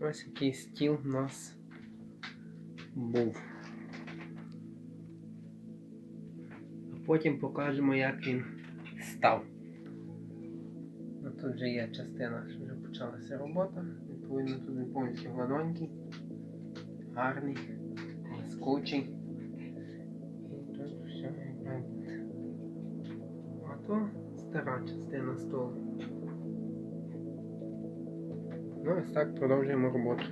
Ось який стіл у нас був. А потім покажемо, як він став. Ну, тут вже є частина, що вже почалася робота. Відповідно, тут він повністю гладонький, гарний, блискучий. І тут все як бути. А то стара частина столу. Ну, ось так продовжуємо роботу.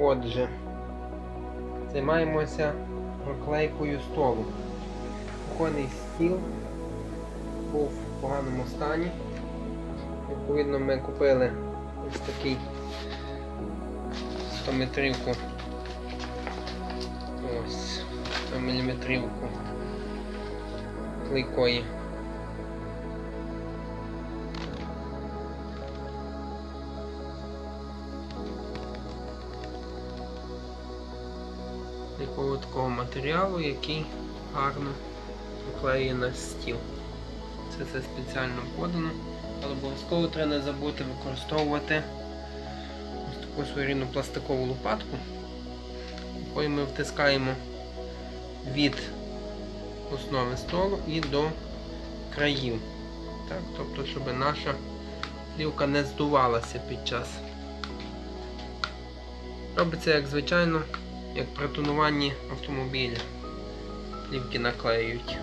Отже, займаємося проклейкою столу. Кухонний стіл був в поганому стані. Відповідно, ми купили ось такий 100 метрівку. Ось 100 міліметрівку клейкої. Якого матеріалу, який гарно приклеює на стіл. Це все спеціально подано, але обов'язково треба не забути використовувати ось таку своєрідну пластикову лопатку, якою ми втискаємо від основи столу і до країв. Так? Тобто, щоб наша плівка не здувалася під час. Робиться як звичайно як при тонуванні автомобіля. Плівки наклеюють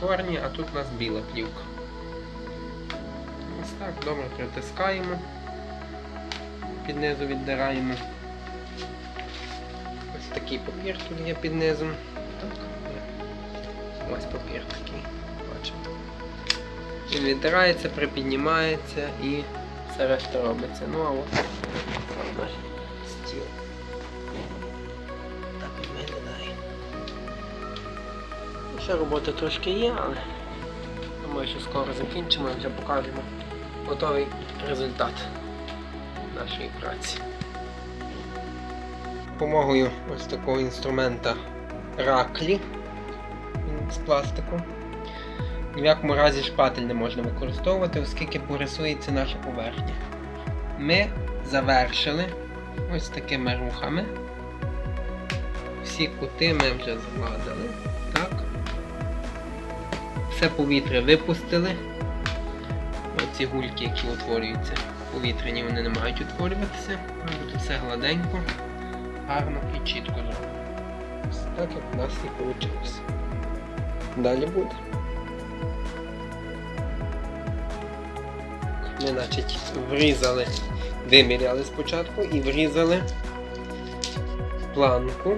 чорні, а тут у нас біла плівка. Ось так, добре притискаємо, під низу віддираємо. Ось такий папір тут є під низом. Так, ось папір такий, бачимо. Він віддирається, припіднімається і все решта робиться. Ну а от Ще роботи трошки є, але думаю, що скоро закінчимо і вже покажемо готовий результат нашої праці. Допомогою ось такого інструмента раклі з пластику. Ні в якому разі шпатель не можна використовувати, оскільки порисується наша поверхня. Ми завершили ось такими рухами. Всі кути ми вже згладили. Все повітря випустили. Оці гульки, які утворюються повітряні, вони не мають утворюватися. Має все гладенько, гарно і чітко зроблено. Так як у нас і вийшло. Далі буде. Ми, значить, врізали, виміряли спочатку і врізали планку.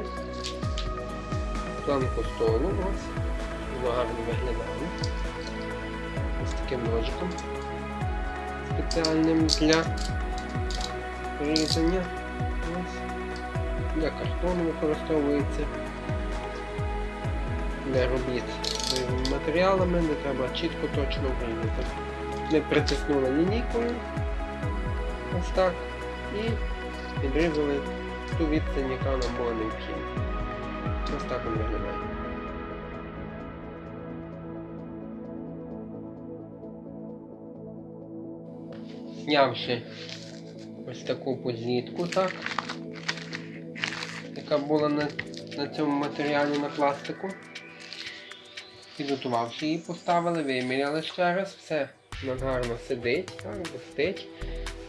Планку столу ось. Воно гарно виглядає. Ось таким ножиком. Спеціальним для різання. Для картону використовується. Для робіт з матеріалами не треба чітко точно врізати. Ми притиснули лінійкою. Ось так. І відрізали ту відстань, яка нам була необхідна. Ось так він виглядає. Знявши ось таку позлітку, так, яка була на, на цьому матеріалі на пластику. Підготувавши її, поставили, виміряли ще раз, все гарно сидить, так, блистить.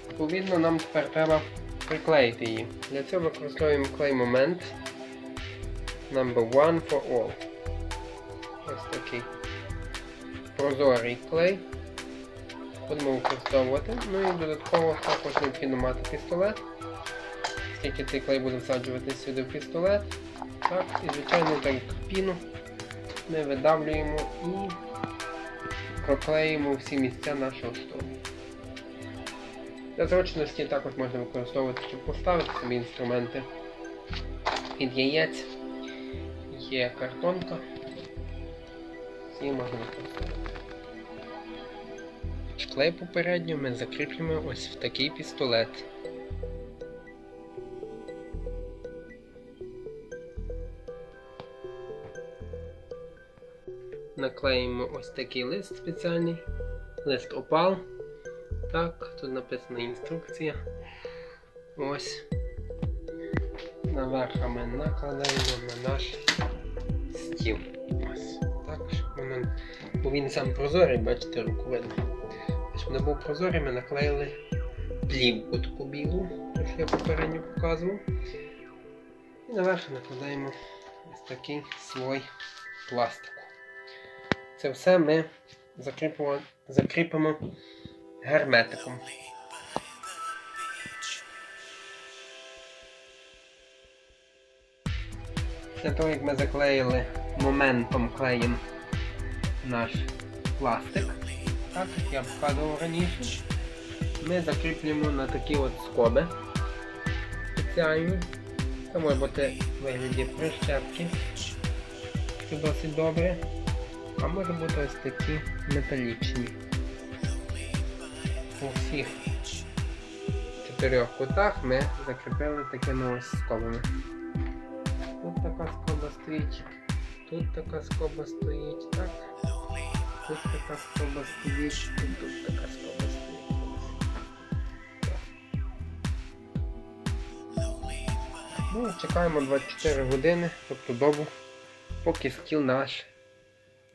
Відповідно, нам тепер треба приклеїти її. Для цього використовуємо клей момент number one for all. Ось такий прозорий клей. Будемо використовувати. Ну і додатково також необхідно мати пістолет. Оскільки цей клей буде всаджуватися сюди в пістолет. Так, і звичайно так піну ми видавлюємо і проклеїмо всі місця нашого столу. Для зручності також можна використовувати, щоб поставити собі інструменти. Від яєць є картонка. Її можна використовувати. Клей попередньо ми закріплюємо ось в такий пістолет. Наклеїмо ось такий лист спеціальний, лист опал. Так, тут написана інструкція. Ось. Наверх ми накладаємо на наш стіл. Ось. Так, щоб воно. Бо він сам прозорий, бачите, руку видно. Не був прозорий, ми наклеїли плівку таку білу, що я попередньо показував. І наверх накладаємо ось такий слой пластику. Це все ми закріпимо, закріпимо герметиком. Після того, як ми заклеїли моментом клеєм наш пластик, так як я показував раніше, ми закріплюємо на такі от скоби спеціальні. Це може бути в вигляді прищепки, що досить добре. А може бути ось такі металічні. У всіх чотирьох кутах ми закріпили такими ось скобами. Тут така скоба стоїть, тут така скоба стоїть, так. Тут така скоба стоїть, і тут така скоба стоїть. Ну, чекаємо 24 години, тобто добу, поки стіл наш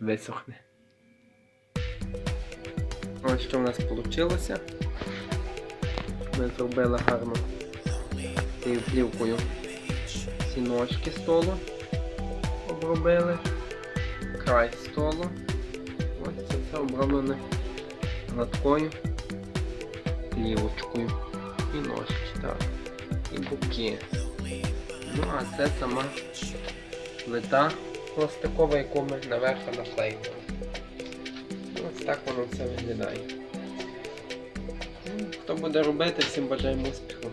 висохне. Ось що в нас вийшло. Ми зробили гарно цією плівкою ці ножки столу обробили, край столу. Ось це все оброблено гладкою плівочкою. І ножки, так. І боки. Ну а це сама плита пластикова, яку ми наверх наклеїли. Ось так воно все виглядає. Ну, Хто буде робити, всім бажаємо успіху.